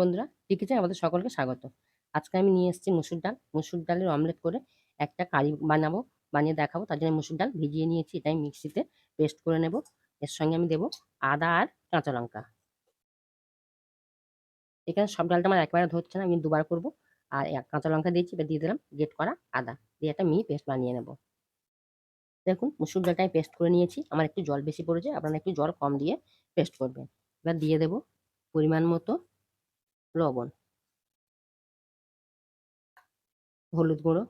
বন্ধুরা টিকিচে আমাদের সকলকে স্বাগত। আজকে আমি নিয়ে এসেছি মুসুর ডাল। মুসুর ডালের অমলেট করে একটা কারি বানাবো, বানিয়ে দেখাবো। তার জন্য মুসুর ডাল ভিজিয়ে নিয়েছি এটা আমি মিক্সিতে পেস্ট করে নেব। এর সঙ্গে আমি দেবো আদা আর কাঁচা লঙ্কা। এখানে সব ডালটা আমার একবারে ধরছে না, আমি দুবার করব। আর কাঁচা লঙ্কা দিয়েছি এবার দিয়ে দিলাম গেট করা আদা। দিয়ে একটা মিহি পেস্ট বানিয়ে নেব। দেখুন, মুসুর ডালটা আমি পেস্ট করে নিয়েছি। আমার একটু জল বেশি পড়েছে, আপনারা একটু জল কম দিয়ে পেস্ট করবেন। এবার দিয়ে দেবো পরিমাণ মতো লবণ। হলুদ গুঁড়ো।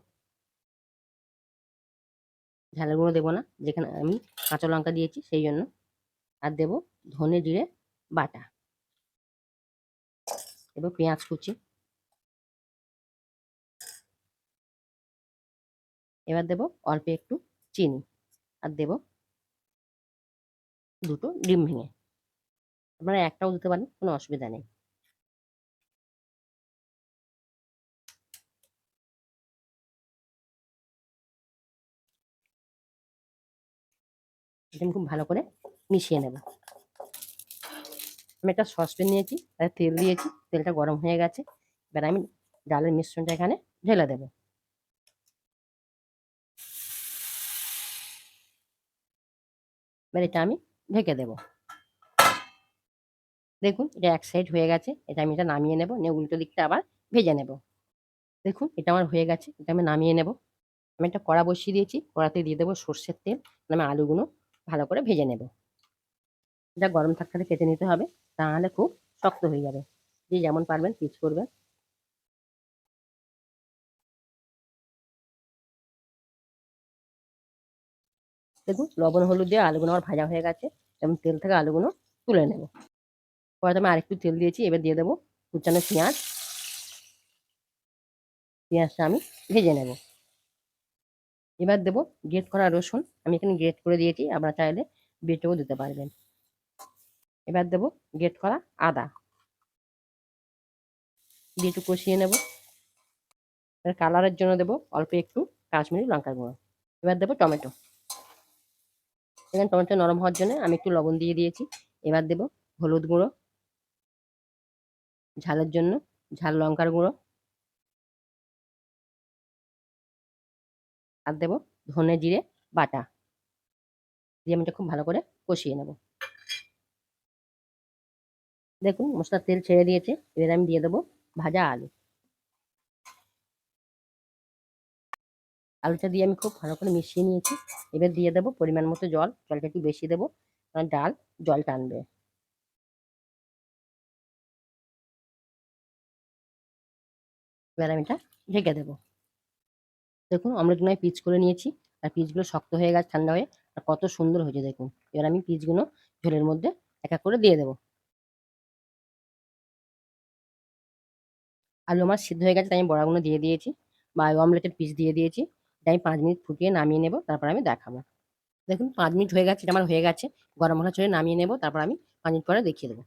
ঝালের গুঁড়ো দেবো না, যেখানে আমি কাঁচা লঙ্কা দিয়েছি, সেই জন্য। আর দেব ধনে জিরে বাটা। এবার পেঁয়াজ কুচি। এবার দেব অল্প একটু চিনি। আর দেব দুটো ডিম ভেঙে। আপনারা একটাও দিতে পারেন, কোনো অসুবিধা নেই। এটা খুব ভালো করে মিশিয়ে নেব। আমি একটা সসপ্যান নিয়েছি, তাতে তেল দিয়েছি, তেলটা গরম হয়ে গেছে। এবার আমি ডালের মিশ্রণটা এখানে ঢেলে দেব। এবার এটা আমি ঢেকে দেব। দেখুন, এটা এক সাইড হয়ে গেছে, এটা আমি এটা নামিয়ে নেব, নিয়ে উল্টো দিকটা আবার ভেজে নেব। দেখুন, এটা আমার হয়ে গেছে, এটা আমি নামিয়ে নেব। আমি একটা কড়া বসিয়ে দিয়েছি, কড়াতে দিয়ে দেবো সর্ষের তেল আমি আলুগুলো ভালো করে ভেজে নেব। এটা গরম থাকতে কেটে নিতে হবে তাহলে খুব শক্ত হয়ে যাবে। যে যেমন পারবেন পিচ করবেন। দেখুন, লবণ, হলুদ দিয়ে আলুগুলো আমার ভাজা হয়ে গেছে এবং তেল থেকে আলুগুলো তুলে নেব। পরে আমি আরেকটু তেল দিয়েছি, এবার দিয়ে দেবো কুচানো পেঁয়াজ। পেঁয়াজটা আমি ভেজে নেব। এবার দেবো গ্রেট করা রসুন। আমি এখানে গ্রেট করে দিয়েছি, আপনারা চাইলে বেটেও দিতে পারবেন। এবার দেবো গ্রেট করা আদা। দিয়ে একটু কষিয়ে নেব। এবার কালারের জন্য দেবো অল্প একটু কাশ্মীরি লঙ্কার গুঁড়ো। এবার দেবো টমেটো। এখানে টমেটো নরম হওয়ার জন্য আমি একটু লবণ দিয়ে দিয়েছি। এবার দেবো হলুদ গুঁড়ো। ঝালের জন্য ঝাল লঙ্কার গুঁড়ো। আর দেবো ধনে জিরে বাটা। দিয়ে আমি এটা খুব ভালো করে কষিয়ে নেব। দেখুন মশলার তেল ছেড়ে দিয়েছে, এবার আমি দিয়ে দেবো ভাজা আলু। আলুটা দিয়ে আমি খুব ভালো করে মিশিয়ে নিয়েছি। এবার দিয়ে দেবো পরিমাণ মতো জল, জলটা একটু বেশি দেবো, কারণ ডাল জল টানবে। এবার আমি এটা ঢেকে দেবো। দেখুন অমলেট নয় পিচ করে নিয়েছি। আর পিচগুলো শক্ত হয়ে গেছে, ঠান্ডা হয়ে। আর কত সুন্দর হয়েছে, দেখুন। এবার আমি পিচগুলো ঝোলের মধ্যে এক এক করে দিয়ে দেবো। আলু আমার সিদ্ধ হয়ে গেছে, তাই আমি বড়াগুলো দিয়ে দিয়েছি বা অমলেটের পিস দিয়ে দিয়েছি। তাই আমি পাঁচ মিনিট ফুটিয়ে নামিয়ে নেব, তারপর আমি দেখাবো। দেখুন, পাঁচ মিনিট হয়ে গেছে, এটা আমার হয়ে গেছে। গরম মশলা চড়ে নামিয়ে নেব, তারপর আমি পাঁচ মিনিট পরে দেখিয়ে দেবো।